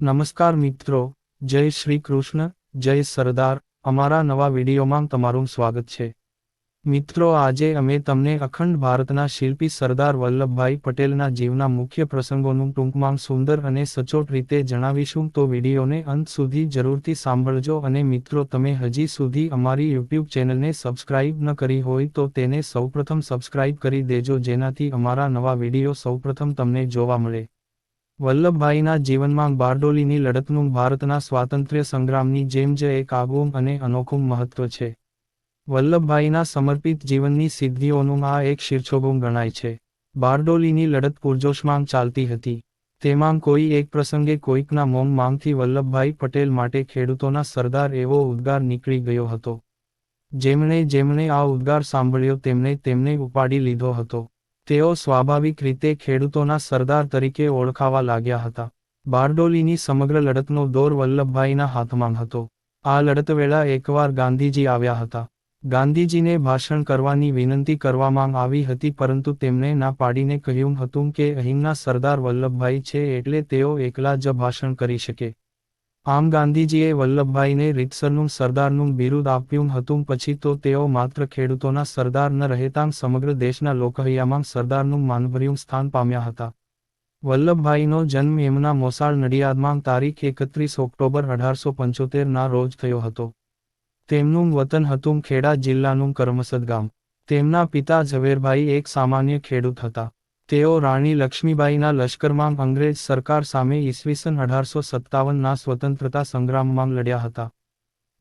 નમસ્કાર મિત્રો, જય શ્રી કૃષ્ણ, જય સરદાર, અમારા નવા વિડીયોમાં તમારું સ્વાગત છે. મિત્રો, આજે અમે તમને અખંડ ભારતના શિલ્પી સરદાર વલ્લભભાઈ પટેલના જીવના મુખ્ય પ્રસંગોનું ટૂંકમાં સુંદર અને સચોટ રીતે જણાવીશું. તો વિડીયોને અંત સુધી જરૂરથી સાંભળજો અને મિત્રો, તમે હજી સુધી અમારી યુટ્યુબ ચેનલને સબસ્ક્રાઇબ ન કરી હોય તો તેને સૌપ્રથમ સબસ્ક્રાઇબ કરી દેજો, જેનાથી અમારા નવા વીડિયો સૌપ્રથમ તમને જોવા મળે. વલ્લભભાઈના જીવનમાં બારડોલીની લડતનું ભારતના સ્વાતંત્ર્ય સંગ્રામની જેમ જ એક આગવું અને અનોખું મહત્વ છે. વલ્લભભાઈના સમર્પિત જીવનની સિદ્ધિઓનું આ એક શીર્ષોગું ગણાય છે. બારડોલીની લડત પૂરજોશમાં ચાલતી હતી. તેમાં કોઈ એક પ્રસંગે કોઈકના મોમ માંગથી વલ્લભભાઈ પટેલ માટે ખેડૂતોના સરદાર એવો ઉદ્ગાર નીકળી ગયો હતો. જેમણે જેમણે આ ઉદ્ગાર સાંભળ્યો, તેમણે તેમને ઉપાડી લીધો હતો. તેઓ સ્વાભાવિક રીતે ખેડૂતોના સરદાર તરીકે ઓળખાવા લાગ્યા હતા. બારડોલીની સમગ્ર લડતનો દોર વલ્લભભાઈના હાથમાં હતો. આ લડત વેળા એકવાર ગાંધીજી આવ્યા હતા. ગાંધીજીને ભાષણ કરવાની વિનંતી કરવામાં આવી હતી પરંતુ તેમણે ના પાડીને કહ્યું હતું કે અહીંના સરદાર વલ્લભભાઈ છે એટલે તેઓ એકલા જ ભાષણ કરી શકે. આમ ગાંધીજીએ વલ્લભભાઈને રીતસરનું સરદારનું બિરુદ આપ્યું હતું પછી તો તેઓ માત્ર ખેડૂતોના સરદાર ન રહેતાં સમગ્ર દેશના લોકહૈયામાં સરદારનું માનભર્યું સ્થાન પામ્યા હતા. વલ્લભભાઈનો જન્મ એમના મોસાળ નડિયાદમાં તારીખ એકત્રીસ ઓક્ટોબર અઢારસો પંચોતેરના રોજ થયો હતો. તેમનું વતન હતું ખેડા જિલ્લાનું કરમસદ ગામ. તેમના પિતા ઝવેરભાઈ એક સામાન્ય ખેડૂત હતા. તેઓ રાણી લક્ષ્મીબાઈના લશ્કરમાં અંગ્રેજ સરકાર સામે ઈસવીસન અઢારસો સત્તાવનના સ્વતંત્રતા સંગ્રામમાં લડ્યા હતા.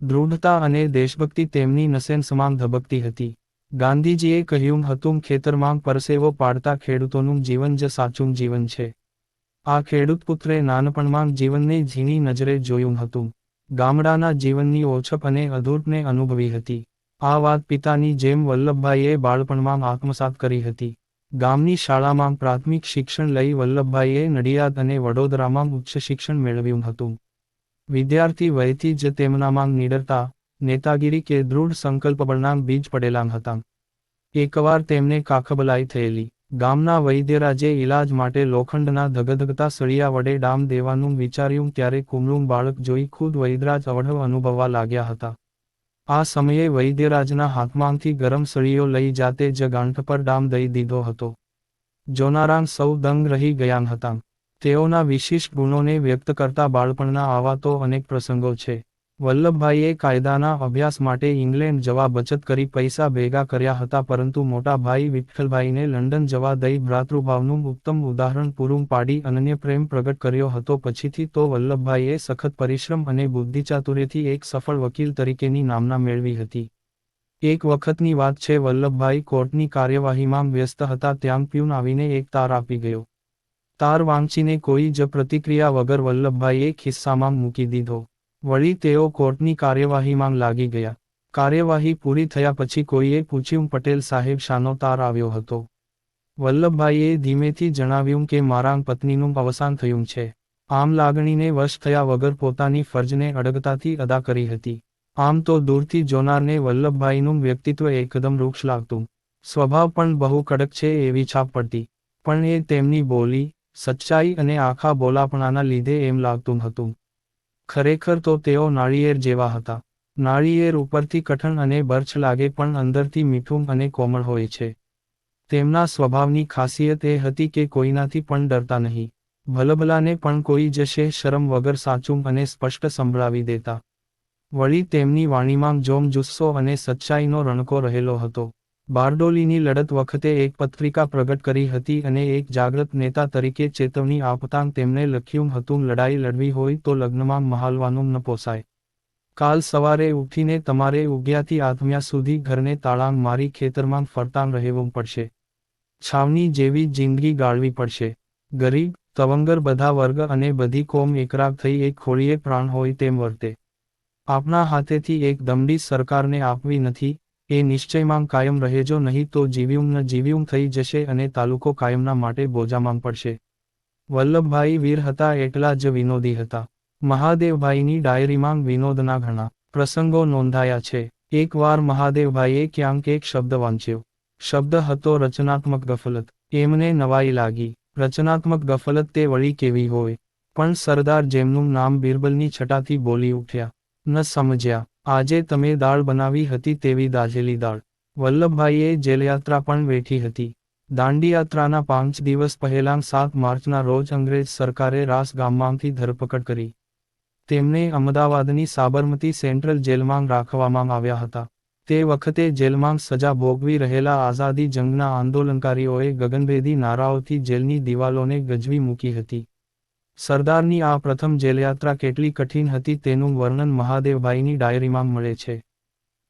દૃઢતા અને દેશભક્તિ તેમની નસેન સમાન ધબકતી હતી. ગાંધીજીએ કહ્યું હતું, ખેતરમાં પરસેવો પાડતા ખેડૂતોનું જીવન જ સાચું જીવન છે. આ ખેડૂત પુત્રે નાનપણમાં જીવનને ઝીણી નજરે જોયું હતું. ગામડાના જીવનની ઓછપ અને અધૂરપને અનુભવી હતી. આ વાત પિતાની જેમ વલ્લભભાઈએ બાળપણમાં આત્મસાત કરી હતી. ગામની શાળામાં પ્રાથમિક શિક્ષણ લઈ વલ્લભભાઈએ નડિયાદ અને વડોદરામાં ઉચ્ચ શિક્ષણ મેળવ્યું હતું. વિદ્યાર્થી વયથી જ તેમનામાં નિડરતા, નેતાગીરી કે દૃઢ સંકલ્પબળના બીજ પડેલાં હતા. એકવાર તેમને કાખબલાઈ થયેલી. ગામના વૈદ્યરાજે ઇલાજ માટે લોખંડના ધગધગતા સળિયા વડે ડામ દેવાનું વિચાર્યું ત્યારે કુમળું બાળક જોઈ ખુદ વૈદરાજ અવઢવ અનુભવવા લાગ્યા હતા. આ સમયે વૈદ્યરાજના હાથમાંથી ગરમ સળીઓ લઈ જાતે જ ગાંઠ પર ડામ દઈ દીધો હતો. જોનારામ સૌ દંગ રહી ગયા હતા. તેઓના વિશિષ્ટ ગુણોને વ્યક્ત કરતા બાળપણના આવા તો અનેક પ્રસંગો છે. વલ્લભભાઈએ કાયદાના અભ્યાસ માટે ઇંગ્લેન્ડ જવા બચત કરી પૈસા ભેગા કર્યા હતા, પરંતુ મોટાભાઈ વિઠ્ઠલભાઈને લંડન જવા દઈ ભ્રાતૃભાવનું ઉત્તમ ઉદાહરણ પૂરું પાડી અનન્ય પ્રેમ પ્રગટ કર્યો હતો. પછીથી તો વલ્લભભાઈએ સખત પરિશ્રમ અને બુદ્ધિચાતુર્યથી એક સફળ વકીલ તરીકેની નામના મેળવી હતી. એક વખતની વાત છે, વલ્લભભાઈ કોર્ટની કાર્યવાહીમાં વ્યસ્ત હતા, ત્યાં પ્યુન આવીને એક તાર આપી ગયો. તાર વાંચીને કોઈ જ પ્રતિક્રિયા વગર વલ્લભભાઈએ ખિસ્સામાં મૂકી દીધો. વળી તેઓ કોર્ટની કાર્યવાહીમાં લાગી ગયા. કાર્યવાહી પૂરી થયા પછી કોઈએ પૂછ્યું, પટેલ સાહેબ, શાનો તાર આવ્યો હતો? વલ્લભભાઈએ ધીમેથી જણાવ્યું કે, મારા પત્નીનું અવસાન થયું છે. આમ લાગણીને વશ થયા વગર પોતાની ફરજને અડગતાથી અદા કરી હતી. આમ તો દૂરથી જોનારને વલ્લભભાઈનું વ્યક્તિત્વ એકદમ વૃક્ષ લાગતું. સ્વભાવ પણ બહુ કડક છે એવી છાપ પડતી. પણ એ તેમની બોલી, સચ્ચાઈ અને આખા બોલાપણાના લીધે એમ લાગતું હતું. ખરેખર તો તેઓ નાળિયેર જેવા હતા. નાળિયેર ઉપરથી કઠણ અને બર્છ લાગે પણ અંદરથી મીઠું અને કોમળ હોય છે. તેમના સ્વભાવની ખાસિયત એ હતી કે કોઈનાથી પણ ડરતા નહીં. ભલભલાને પણ કોઈ જશે શરમ વગર સાચું અને સ્પષ્ટ સંભળાવી દેતા. વળી તેમની વાણીમાં જોમ જુસ્સો અને સચ્ચાઈનો રણકો રહેલો હતો. બારડોલીની લડત વખતે એક પત્રિકા પ્રગટ કરી હતી અને એક જાગૃત નેતા તરીકે ચેતવણી આપતાં તેમણે લખ્યું હતું, લડાઈ લડવી હોય તો લગ્નમાં મહાલવાનું ન પોસાય. કાલ સવારે ઉઠીને તમારે ઉગ્યાથી આથમ્યા સુધી ઘરને તાળાંગ મારી ખેતરમાં ફરતાં રહેવું પડશે. છાવણી જેવી જિંદગી ગાળવી પડશે. ગરીબ, તવંગર બધા વર્ગ અને બધી કોમ એકરાગ થઈ એક ખોળીએ પ્રાણ હોય તેમ વર્તે. આપના હાથેથી એક દમડી સરકારને આપવી નથી એ નિશ્ચયમાં કાયમ રહેજો નહીં તો જીવ્યું ન જીવ્યું થઈ જશે અને તાલુકો કાયમના માટે બોજામાં પડશે. વલ્લભભાઈ વીર હતા એટલા જ વિનોદી હતા. મહાદેવભાઈની ડાયરીમાં વિનોદના ઘણા પ્રસંગો નોંધાયા છે. એકવાર મહાદેવભાઈએ ક્યાંક એક શબ્દ વાંચ્યો. શબ્દ હતો રચનાત્મક ગફલત. એમને નવાઈ લાગી. રચનાત્મક ગફલત તે વળી કેવી હોય? પણ સરદાર જેમનું નામ બિરબલની છટાથી બોલી ઉઠ્યા. ન સમજ્યા. આજે તમે દાળ બનાવી હતી તેવી દાઝેલી દાળ. વલ્લભભાઈએ જેલયાત્રા પણ વેઠી હતી. દાંડીયાત્રાના પાંચ દિવસ પહેલાં સાત માર્ચના રોજ અંગ્રેજ સરકારે રાસ ગામમાંથી ધરપકડ કરી. તેમને અમદાવાદની સાબરમતી સેન્ટ્રલ જેલમાં રાખવામાં આવ્યા હતા. તે વખતે જેલમાં સજા ભોગવી રહેલા આઝાદી જંગના આંદોલનકારીઓએ ગગનભેદી નારાઓથી જેલની દિવાલોને ગજવી મૂકી હતી. સરદારની આ પ્રથમ જેલયાત્રા કેટલી કઠિન હતી તેનું વર્ણન મહાદેવભાઈની ડાયરીમાં મળે છે.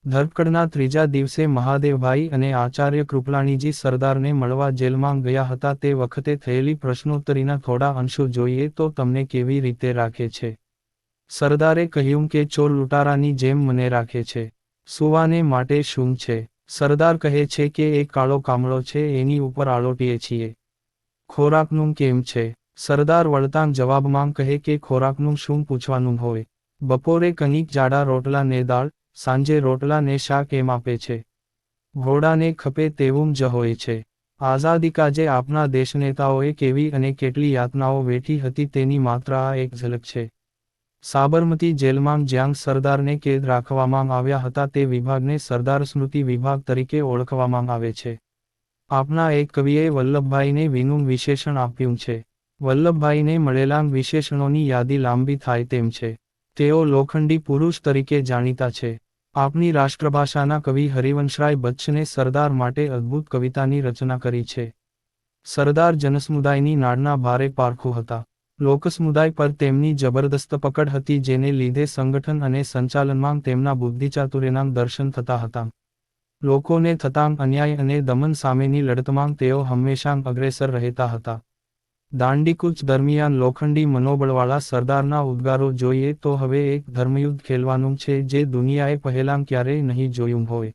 ધરપકડના ત્રીજા દિવસે મહાદેવભાઈ અને આચાર્ય કૃપલાણીજી સરદારને મળવા જેલમાં ગયા હતા તે વખતે થયેલી પ્રશ્નોત્તરીના થોડા અંશો જોઈએ તો તમને કેવી રીતે રાખે છે. સરદારે કહ્યું કે ચોર લૂંટારાની જેમ મને રાખે છે. સુવાને માટે શું છે? સરદાર કહે છે કે એક કાળો કામળો છે, એની ઉપર આલોટીએ છીએ. ખોરાકનું કેમ છે? સરદાર વળતાંગ જવાબમાં કહે કે ખોરાકનું શું પૂછવાનું હોય? બપોરે કનિક જાડા રોટલા ને દાળ, સાંજે રોટલા ને શાક એમ આપે છે. ઘોડાને ખપે તેવું જ હોય છે. આઝાદી કાજે આપના દેશનેતાઓએ કેવી અને કેટલી યાતનાઓ વેઠી હતી તેની માત્ર આ એક ઝલક છે. સાબરમતી જેલમાં જ્યાં સરદારને કેદ રાખવામાં આવ્યા હતા તે વિભાગને સરદાર સ્મૃતિ વિભાગ તરીકે ઓળખવામાં આવે છે. આપના એક કવિએ વલ્લભભાઈને વિનું વિશેષણ આપ્યું છે. વલ્લભભાઈને મળેલા વિશેષણોની યાદી લાંબી થાય તેમ છે. તેઓ લોખંડી પુરુષ તરીકે જાણીતા છે. આપની રાષ્ટ્રભાષાના કવિ હરિવંશરાય બચ્ચને સરદાર માટે અદ્ભુત કવિતાની રચના કરી છે. સરદાર જનસમુદાયની નાળના ભારે પારખું હતા. લોકસમુદાય પર તેમની જબરદસ્ત પકડ હતી જેને લીધે સંગઠન અને સંચાલનમાં તેમના બુદ્ધિચાતુર્યના દર્શન થતા હતા. લોકોને થતાં અન્યાય અને દમન સામેની લડતમાં તેઓ હંમેશા અગ્રેસર રહેતા હતા. દાંડીકૂચ દરમિયાન લોખંડી મનોબળવાળા સરદારના ઉદ્ગારો જોઈએ તો હવે એક ધર્મયુદ્ધ ખેલવાનું છે જે દુનિયાએ પહેલાં ક્યારેય નહીં જોયું હોય.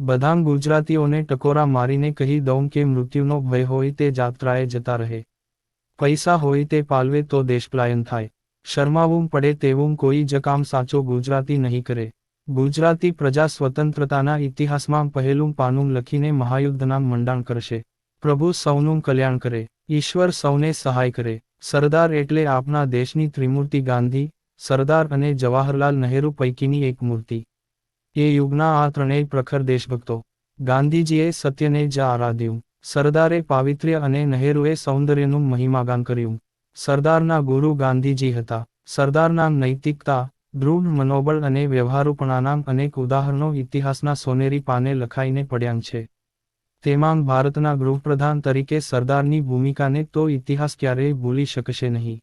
બધામ ગુજરાતીઓને ટકોરા મારીને કહી દઉં કે મૃત્યુનો ભય હોય તે જાત્રાએ જતા રહે. પૈસા હોય તે પાલવે તો દેશપલાયન થાય. શરમાવું પડે તેવું કોઈ જ કામ સાચો ગુજરાતી નહીં કરે. ગુજરાતી પ્રજા સ્વતંત્રતાના ઇતિહાસમાં પહેલું પાનું લખીને મહાયુદ્ધના મંડાણ કરશે. પ્રભુ સૌનું કલ્યાણ કરે. ઈશ્વર સૌને સહાય કરે. સરદાર એટલે આપના દેશની ત્રિમૂર્તિ ગાંધી, સરદાર અને જવાહરલાલ નહેરુ પૈકીની એક મૂર્તિ. એ યુગના આ ત્રણેય પ્રખર દેશભક્તો. ગાંધીજીએ સત્યને જ આરાધ્યું. સરદારે પાવિત્ર્ય અને નહેરુએ સૌંદર્યનું મહિમાગાન કર્યું. સરદારના ગુરુ ગાંધીજી હતા. સરદારના નૈતિકતા, દૃઢ મનોબળ અને વ્યવહારુપણાના અનેક ઉદાહરણો ઇતિહાસના સોનેરી પાને લખાઈને પડ્યાં છે. તેમાં ભારતના ગૃહપ્રધાન તરીકે સરદારની ભૂમિકાને તો ઇતિહાસ ક્યારેય ભૂલી શકશે નહીં.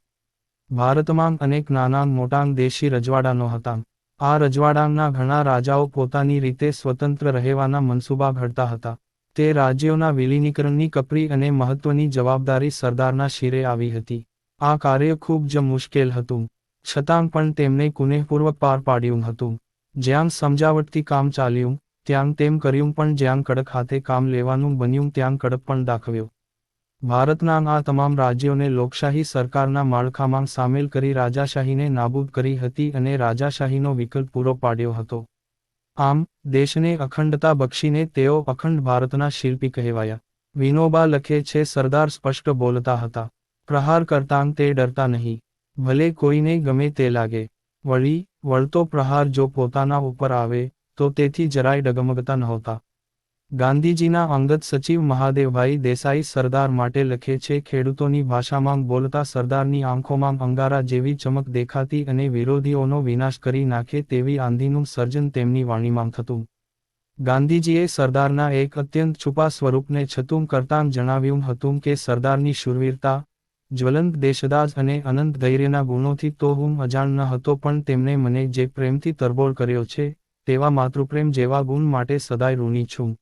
ભારતમાં અનેક નાના મોટા દેશી રજવાડાનો હતા. આ રજવાડાના ઘણા રાજાઓ પોતાની રીતે સ્વતંત્ર રહેવાના મનસૂબા ઘડતા હતા. તે રાજ્યોના વિલીનીકરણની કપરી અને મહત્વની જવાબદારી સરદારના શિરે આવી હતી. આ કાર્ય ખૂબ જ મુશ્કેલ હતું. છતાં પણ તેમણે કુનેહપૂર્વક પાર પાડ્યું હતું. જ્યાં સમજાવટથી કામ ચાલ્યું ત્યાં તેમ કર્યું પણ જ્યાં કડક હાથે કામ લેવાનું બન્યું ત્યાં કડક પણ દાખવ્યો. ભારતના આ તમામ રાજ્યોને લોકશાહી સરકારના માળખામાં સામેલ કરી રાજાશાહીને નાબૂદ કરી હતી અને રાજાશાહીનો વિકલ્પ પૂરો પાડ્યો હતો. આમ, દેશને અખંડતા બક્ષીને તેઓ અખંડ ભારતના શિલ્પી કહેવાયા. વિનોબા લખે છે, સરદાર સ્પષ્ટ બોલતા હતા. પ્રહાર કરતાં તે ડરતા નહીં. ભલે કોઈને ગમે તે લાગે. વળી, વળતો પ્રહાર જો પોતાના ઉપર આવે તો તેથી જરાય ડગમગતા નહોતા ગાંધીજીના અંગત સચિવ મહાદેવભાઈ દેસાઈ સરદાર માટે લખે છે, ખેડૂતોની ભાષામાં બોલતા સરદારની આંખોમાં અંગારા જેવી ચમક દેખાતી અને વિરોધીઓનો વિનાશ કરી નાખે તેવી આંધીનું સર્જન તેમની વાણીમાં થતું. ગાંધીજીએ સરદારના એક અત્યંત છુપા સ્વરૂપને છતું કરતાં જણાવ્યું હતું કે સરદારની શુરવીરતા, જ્વલંત દેશદાજ અને અનંત ધૈર્યના ગુણોથી તો હું અજાણ ન હતો પણ તેમણે મને જે પ્રેમથી તરબોળ કર્યો છે તેવા માતૃપ્રેમ જેવા ગુણ માટે સદાય ઋણી છું.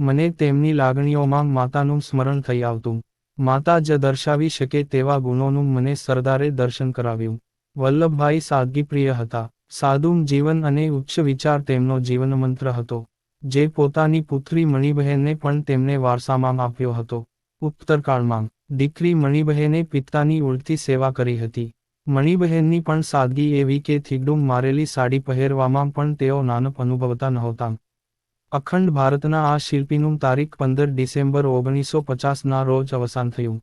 મને તેમની લાગણીઓમાં માતાનું સ્મરણ થઈ આવતું. માતા જ દર્શાવી શકે તેવા ગુણોનું મને સરદારે દર્શન કરાવ્યું. વલ્લભભાઈ સાદગીપ્રિય હતા. સાદુમ જીવન અને ઉચ્ચ વિચાર તેમનો જીવનમંત્ર હતો. જે પોતાની પુત્રી મણિબહેનને પણ તેમને વારસામાં આપ્યો હતો. ઉત્તરકાળમાં દીકરી મણિબહેને પિતાની ઉડતી સેવા કરી હતી. મણિબહેનની પણ સાદગી એવી કે થિગડુમ મારેલી સાડી પહેરવામાં પણ તેઓ નાનપ અનુભવતા નહોતા. અખંડ ભારતના આ શિલ્પીનું તારીખ પંદર ડિસેમ્બર ઓગણીસો પચાસના રોજ અવસાન થયું.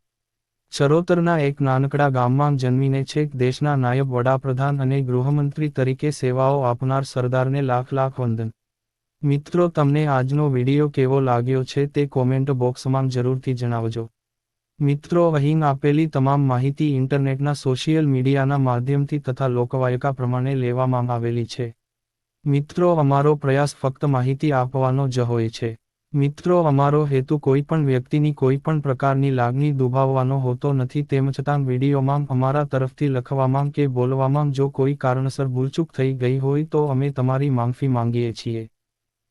ચરોતરના એક નાનકડા ગામમાં જન્મીને છેક દેશના નાયબ વડાપ્રધાન અને ગૃહમંત્રી તરીકે સેવાઓ આપનાર સરદારને લાખ લાખ વંદન. મિત્રો, તમને આજનો વિડિયો કેવો લાગ્યો છે તે કોમેન્ટ બોક્સમાં જરૂરથી જણાવજો. મિત્રો, અહીં આપેલી તમામ માહિતી ઇન્ટરનેટના સોશિયલ મીડિયાના માધ્યમથી તથા લોકવાયકા પ્રમાણે લેવામાં આવેલી છે. મિત્રો, અમારો પ્રયાસ ફક્ત માહિતી આપવાનો જ હોય છે. મિત્રો, અમારો હેતુ કોઈ પણ વ્યક્તિની કોઈ પણ પ્રકારની લાગણી દુભાવવાનો હોતો નથી, તેમ છતાં વિડીયોમાં અમારા તરફથી લખવામાં કે બોલવામાં જો કોઈ કારણસર ભૂલચૂક થઈ ગઈ હોય તો અમે તમારી માફી માંગીએ છીએ.